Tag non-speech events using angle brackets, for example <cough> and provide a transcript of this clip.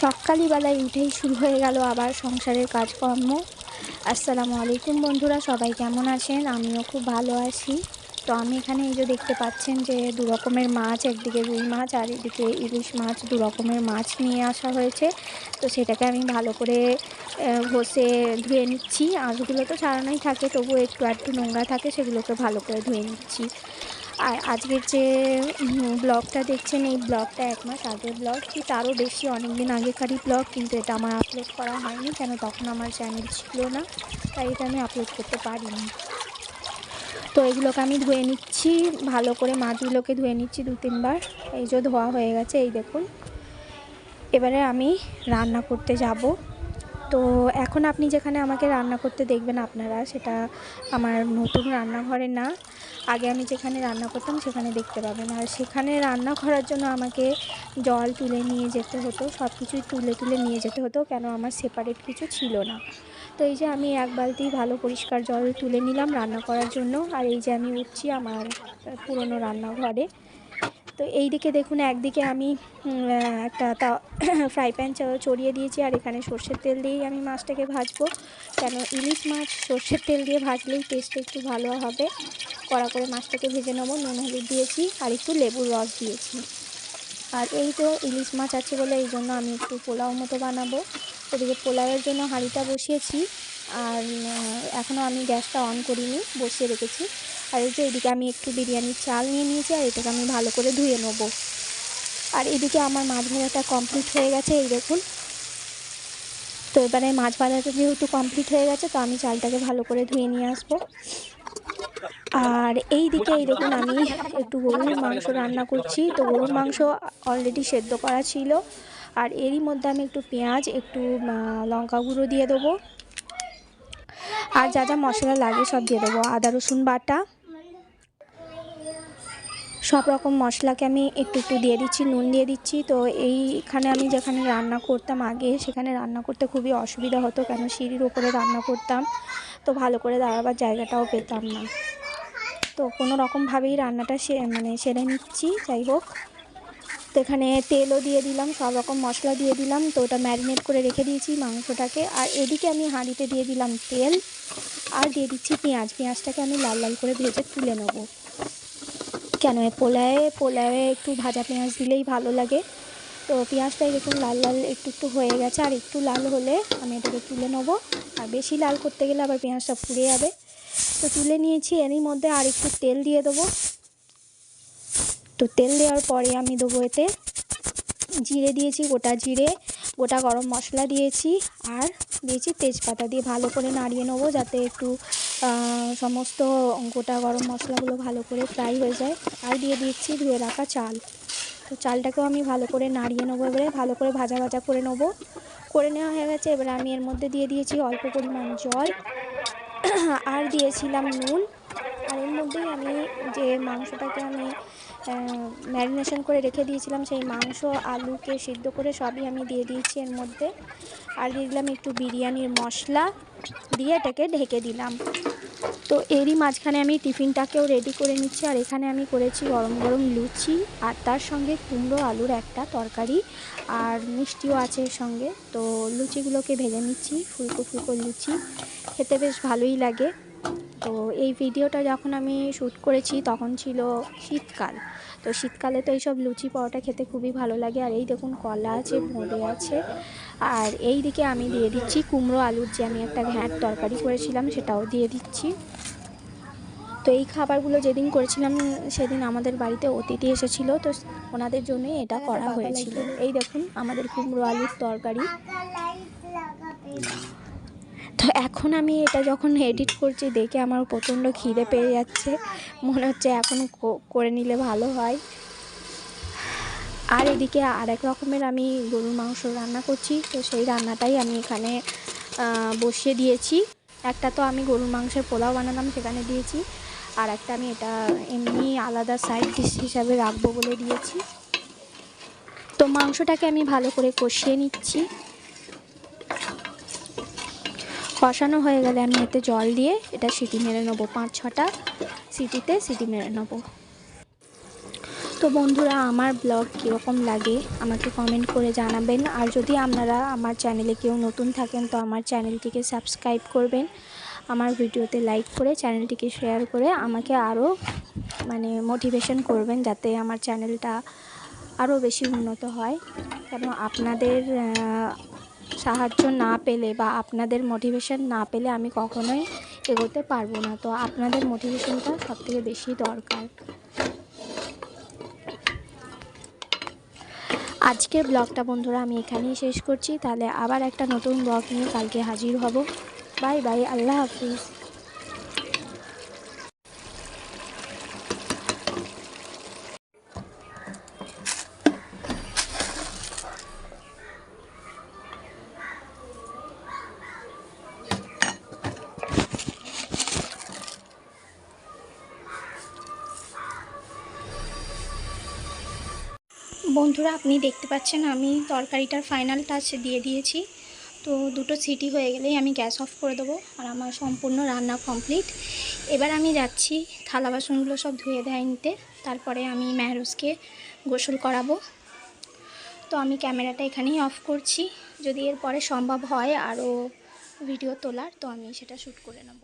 সকালবেলায় উঠেই শুরু হয়ে গেল আবার সংসারের কাজকর্ম। আসসালামু আলাইকুম বন্ধুরা, সবাই কেমন আছেন? আমিও খুব ভালো আছি। তো আমি এখানে এই যে দেখতে পাচ্ছেন যে দু রকমের মাছ, একদিকে রুই মাছ আর এদিকে ইলিশ মাছ, দু রকমের মাছ নিয়ে আসা হয়েছে। তো সেটাকে আমি ভালো করে ঘষে ধুয়ে নিচ্ছি। আঁশগুলো তো ছাড়ানোই থাকে, তবুও একটু একটু নোংরা থাকে, সেগুলোকে ভালো করে ধুয়ে নিচ্ছি। আর আজকের যে ব্লগটা দেখছেন, এই ব্লগটা এক মাস আগের ব্লগ কি তারও বেশি অনেক দিন আগেকারই ব্লগ, কিন্তু এটা আমার আপলোড করা হয়নি, কেন তখন আমার চ্যানেল ছিল না, তাই এটা আমি আপলোড করতে পারিনি। তো এগুলোকে আমি ধুয়ে নিচ্ছি, ভালো করে মাছগুলোকে ধুয়ে নিচ্ছি দু তিনবার, এই যে ধোয়া হয়ে গেছে, এই দেখুন। এবারে আমি রান্না করতে যাব। তো এখন আপনি যেখানে আমাকে রান্না করতে দেখবেন আপনারা, সেটা আমার নতুন রান্নাঘরে না। আগে আমি যেখানে রান্না করতাম সেখানে দেখতে পাবেন। আর সেখানে রান্না করার জন্য আমাকে জল তুলে নিয়ে যেতে হতো সব কিছুই তুলে তুলে নিয়ে যেতে হতো, কেন আমার সেপারেট কিছু ছিল না। তো এই যে আমি এক বালতি ভালো পরিষ্কার জল তুলে নিলাম রান্না করার জন্য, আর এই যে আমি উঠছি আমার পুরনো রান্নাঘরে তো এই দিকে দেখুন, একদিকে আমি একটা তা <coughs> ফ্রাই প্যান চড়িয়ে দিয়েছি আর এখানে সর্ষের তেল দিয়েই আমি মাছটাকে ভাজবো। কেন, ইলিশ মাছ সর্ষের তেল দিয়ে ভাজলেই টেস্ট একটু ভালো হবে। কড়া করে মাছটাকে ভেজে নেব, নুন, হলুদ দিয়েছি আর একটু লেবুর রস দিয়েছি। আর এই তো ইলিশ মাছ আছে বলে এই জন্য আমি একটু পোলাও মতো বানাবো। ওদিকে পোলাওয়ের জন্য হাঁড়িটা বসিয়েছি। আর এখনও আমি গ্যাসটা অন করিনি, বসিয়ে রেখেছি। আর এই যে এদিকে আমি একটু বিরিয়ানির চাল নিয়ে নিয়েছি, আর এটাকে আমি ভালো করে ধুয়ে নেব। আর এদিকে আমার মাছ ভাজাটা কমপ্লিট হয়ে গেছে, এই দেখুন। তো এবারে মাছ ভাজাটা যেহেতু কমপ্লিট হয়ে গেছে, তো আমি চালটাকে ভালো করে ধুয়ে নিয়ে আসব। আর এই দিকে এই দেখুন, আমি একটু গরুর মাংস রান্না করছি। তো গরুর মাংস অলরেডি সেদ্ধ করা ছিল। আর এরই মধ্যে আমি একটু পেঁয়াজ, একটু লঙ্কা গুঁড়ো দিয়ে দেবো। আর যা যা মশলা লাগে সব দিয়ে দেবো। আদা, রসুন বাটা সব রকম মশলাকে আমি একটু একটু দিয়ে দিচ্ছি, নুন দিয়ে দিচ্ছি। তো এইখানে আমি যেখানে রান্না করতাম আগে, সেখানে রান্না করতে খুবই অসুবিধা হতো কেন সিঁড়ির ওপরে রান্না করতাম। তো ভালো করে দাঁড়াবার জায়গাটাও পেতাম না। তো কোনো রকমভাবেই রান্নাটা সে মানে সেরে নিচ্ছি, যাই হোক। তো এখানে তেলও দিয়ে দিলাম, সব রকম মশলা দিয়ে দিলাম। তো ওটা ম্যারিনেট করে রেখে দিয়েছি মাংসটাকে। আর এদিকে আমি হাঁড়িতে দিয়ে দিলাম তেল। আর দিয়ে দিচ্ছি পেঁয়াজ। পেঁয়াজটাকে আমি লাল লাল করে ভেজে তুলে নেব। কেন? পোলায়ে পোলায়ে একটু ভাজা পেঁয়াজ দিলেই ভালো লাগে। তো পেঁয়াজটা এরকম লাল লাল একটু একটু হয়ে গেছে। আর একটু লাল হলে আমি এটাকে তুলে নেব। আর বেশি লাল করতে গেলে আবার পেঁয়াজটা পুড়ে যাবে। তো তুলে নিয়েছি। এরই মধ্যে আর একটু তেল দিয়ে দেবো। তো তেল দেওয়ার পরে আমি দেবো এতে জিরে দিয়েছি, গোটা জিরে, গোটা গরম মশলা দিয়েছি। আর দিয়েছি তেজপাতা দিয়ে ভালো করে নাড়িয়ে নেব যাতে একটু সমস্ত গোটা গরম মশলাগুলো ভালো করে ফ্রাই হয়ে যায়। আর দিয়ে দিচ্ছি ধুয়ে রাখা চাল। তো চালটাকেও আমি ভালো করে নাড়িয়ে নেব এবারে, ভালো করে ভাজা ভাজা করে নেব। করে নেওয়া হয়ে গেছে, এবারে আমি এর মধ্যে দিয়ে দিয়েছি অল্প পরিমাণ জল। আর দিয়েছিলাম নুন। আর এর মধ্যেই আমি যে মাংসটাকে আমি ম্যারিনেশন করে রেখে দিয়েছিলাম, সেই মাংস, আলুকে সিদ্ধ করে সবই আমি দিয়ে দিয়েছি এর মধ্যে। আর দিয়ে দিলাম একটু বিরিয়ানির মশলা। দিয়ে এটাকে ঢেকে দিলাম। তো এরই মাঝখানে আমি টিফিনটাকেও রেডি করে নিচ্ছি। আর এখানে আমি করেছি গরম গরম লুচি আর তার সঙ্গে কুমড়ো আলুর একটা তরকারি আর মিষ্টিও আছে এর সঙ্গে। তো লুচিগুলোকে ভেজে নিচ্ছি, ফুলকো ফুলকো লুচি। খেতে বেশ ভালোই লাগে। তো এই ভিডিওটা যখন আমি শ্যুট করেছি, তখন ছিল শীতকাল। তো শীতকালে তো এইসব লুচি পরোটা খেতে খুবই ভালো লাগে। আর এই দেখুন, কলা আছে বোঁদে আছে। আর এই দিকে আমি দিয়ে দিচ্ছি কুমড়ো আলুর যে আমি একটা ঘ্যাঁট তরকারি করেছিলাম, সেটাও দিয়ে দিচ্ছি। তো এই খাবারগুলো যেদিন করেছিলাম, সেদিন আমাদের বাড়িতে অতিথি এসেছিল। তো ওনাদের জন্যই এটা করা হয়েছিল। এই দেখুন, আমাদের কুমড়ো আলুর তরকারি। তো এখন আমি এটা যখন এডিট করছি, দেখে আমার প্রচণ্ড খিদে পেয়ে যাচ্ছে। মনে হচ্ছে এখন করে নিলে ভালো হয়। আর এদিকে আরেক রকমের আমি গরুর মাংস রান্না করছি, তো সেই রান্নাটাই আমি এখানে বসিয়ে দিয়েছি। একটা তো আমি গরুর মাংসের পোলাও বানালাম, সেখানে দিয়েছি। আর একটা আমি এটা এমনি আলাদা সাইড ডিশ হিসাবে রাখব বলে দিয়েছি। তো মাংসটাকে আমি ভালো করে কষিয়ে নিচ্ছি। কষানো হয়ে গেলে আমি এতে জল দিয়ে এটা সিটি মেরে নেব, পাঁচ ছটা সিটিতে সিটি মেরে নেব। তো বন্ধুরা, আমার ব্লগ কীরকম লাগে আমাকে কমেন্ট করে জানাবেন। আর যদি আপনারা আমার চ্যানেলে কেউ নতুন থাকেন, তো আমার চ্যানেলটিকে সাবস্ক্রাইব করবেন। আমার ভিডিওতে লাইক করে চ্যানেলটিকে শেয়ার করে আমাকে আরও মানে মোটিভেশন করবেন, যাতে আমার চ্যানেলটা আরও বেশি উন্নত হয়। কেন, আপনাদের সাহায্য না পেলে বা আপনাদের মোটিভেশন না পেলে আমি কখনোই এগোতে পারব না। তো আপনাদের মোটিভেশনটা সবথেকে বেশি দরকার। আজকের ব্লগটা বন্ধুরা আমি এখানেই শেষ করছি। তাহলে আবার একটা নতুন ব্লগ নিয়ে কালকে হাজির হব। বাই বাই আল্লাহ হাফিজ। বন্ধুরা, আপনি দেখতে পাচ্ছেন আমি তরকারিটার ফাইনাল টাচ দিয়ে দিয়েছি। তো দুটো সিটি হয়ে গেলেই আমি গ্যাস অফ করে দেবো আর আমার সম্পূর্ণ রান্না কমপ্লিট এবার আমি যাচ্ছি, থালা বাসনগুলো সব ধুয়ে দেয় নিতে তারপরে আমি মেহরুজকে গোসল করাবো। তো আমি ক্যামেরাটা এখানেই অফ করছি। যদি এরপরে সম্ভব হয় আরও ভিডিও তোলার, তো আমি সেটা শ্যুট করে নেব।